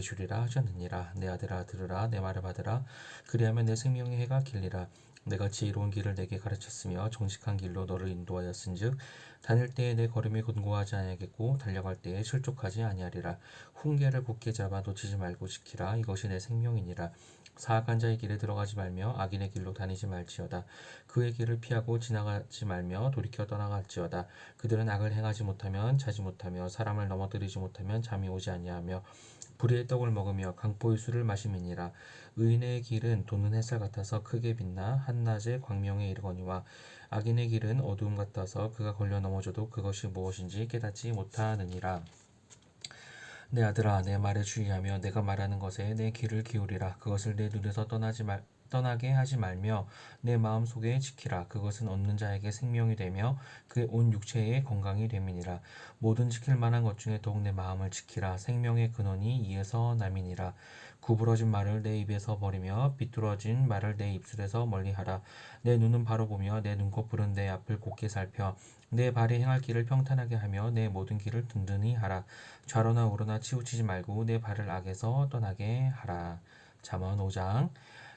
게 주리라 하셨느니라. 내 아들아 들으라. 내 말을 받으라. 그리하면 내 생명의 해가 길리라. 내가 지혜로운 길을 내게 가르쳤으며 정직한 길로 너를 인도하였은즉 다닐 때에 내 걸음이 곤고하지 아니하겠고 달려갈 때에 실족하지 아니하리라. 훈계를 굳게 잡아 놓치지 말고 지키라. 이것이 내 생명이니라. 사악한 자의 길에 들어가지 말며 악인의 길로 다니지 말지어다. 그의 길을 피하고 지나가지 말며 돌이켜 떠나갈지어다. 그들은 악을 행하지 못하면 자지 못하며 사람을 넘어뜨리지 못하면 잠이 오지 아니하며 불의의 떡을 먹으며 강포의 술을 마심이니라. 의인의 길은 돋는 햇살 같아서 크게 빛나 한낮에 광명에 이르거니와 악인의 길은 어두움 같아서 그가 걸려 넘어져도 그것이 무엇인지 깨닫지 못하느니라. 내 아들아 내 말에 주의하며 내가 말하는 것에 내 귀를 기울이라. 그것을 내 눈에서 떠나지 말 떠나게 하지 말며 내 마음 속에 지키라. 그것은 얻는 자에게 생명이 되며 그의 온 육체의 건강이 됨이니라. 모든 지킬 만한 것 중에 더욱 내 마음을 지키라. 생명의 근원이 이에서 남이니라. 구부러진 말을 내 입에서 버리며 비뚤어진 말을 내 입술에서 멀리하라. 내 눈은 바로 보며 내 눈꺼풀은 내 앞을 곱게 살펴. 내 발이 행할 길을 평탄하게 하며 내 모든 길을 든든히 하라. 좌로나 우로나 치우치지 말고 내 발을 악에서 떠나게 하라. 잠언 5장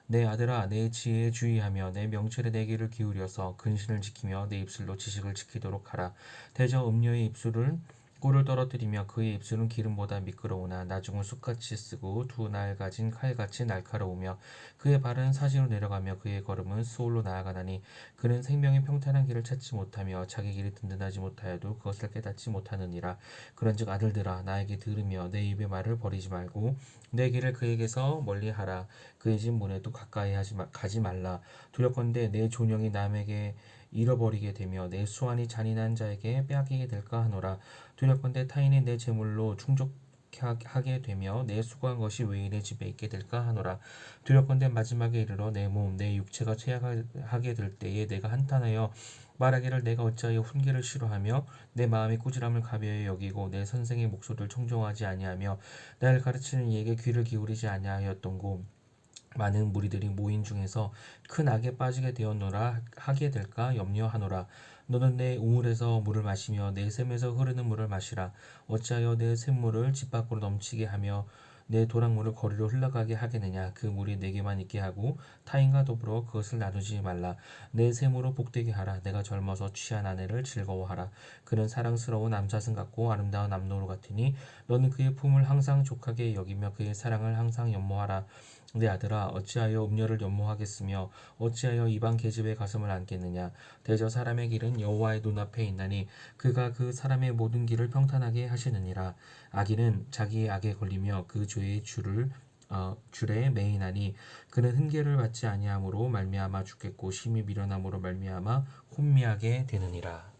내 아들아 내 지혜에 주의하며 내 명철에 내 귀를 기울여서 근신을 지키며 내 입술로 지식을 지키도록 하라. 대저 음료의 입술을 꿀을 떨어뜨리며 그의 입술은 기름보다 미끄러우나 나중은 쑥같이 쓰고 두 날 가진 칼같이 날카로우며 그의 발은 사지로 내려가며 그의 걸음은 수올로 나아가나니 그는 생명의 평탄한 길을 찾지 못하며 자기 길이 든든하지 못하여도 그것을 깨닫지 못하느니라. 그런즉 아들들아 나에게 들으며 내 입의 말을 버리지 말고 내 길을 그에게서 멀리하라. 그의 집 문에도 가까이 하지 마, 가지 말라. 두렵건대 내 존영이 남에게 잃어버리게 되며 내 수완이 잔인한 자에게 빼앗기게 될까 하노라. 두렵건대 타인이 내 재물로 충족 하게 되며 내 수고한 것이 외인의 집에 있게 될까 하노라. 두렵건대 마지막에 이르러 내 몸 내 육체가 퇴약하게 될 때에 내가 한탄하여 말하기를 내가 어찌하여 훈계를 싫어하며 내 마음의 꾸지람을 가벼이 여기고 내 선생의 목소리를 청종하지 아니하며 나를 가르치는 이에게 귀를 기울이지 아니하였던고 많은 무리들이 모인 중에서 큰 악에 빠지게 되었노라 하게 될까? 염려하노라. 너는 내 우물에서 물을 마시며 내 샘에서 흐르는 물을 마시라. 어찌하여 내 샘물을 집 밖으로 넘치게 하며 내 도랑물을 거리로 흘러가게 하겠느냐? 그 물이 내게만 있게 하고 타인과 더불어 그것을 나누지 말라. 내 샘으로 복되게 하라. 내가 젊어서 취한 아내를 즐거워하라. 그는 사랑스러운 남사슴 같고 아름다운 남노루 같으니 너는 그의 품을 항상 족하게 여기며 그의 사랑을 항상 연모하라 내 아들아 어찌하여 음녀를 연모하겠으며 어찌하여 이방 계집의 가슴을 안겠느냐? 대저 사람의 길은 여호와의 눈앞에 있나니 그가 그 사람의 모든 길을 평탄하게 하시느니라. 악인은 자기의 악에 걸리며 그 죄의 줄을 어, 줄에 매이나니 그는 훈계를 받지 아니함으로 말미암아 죽겠고 심히 미련함으로 말미암아 혼미하게 되느니라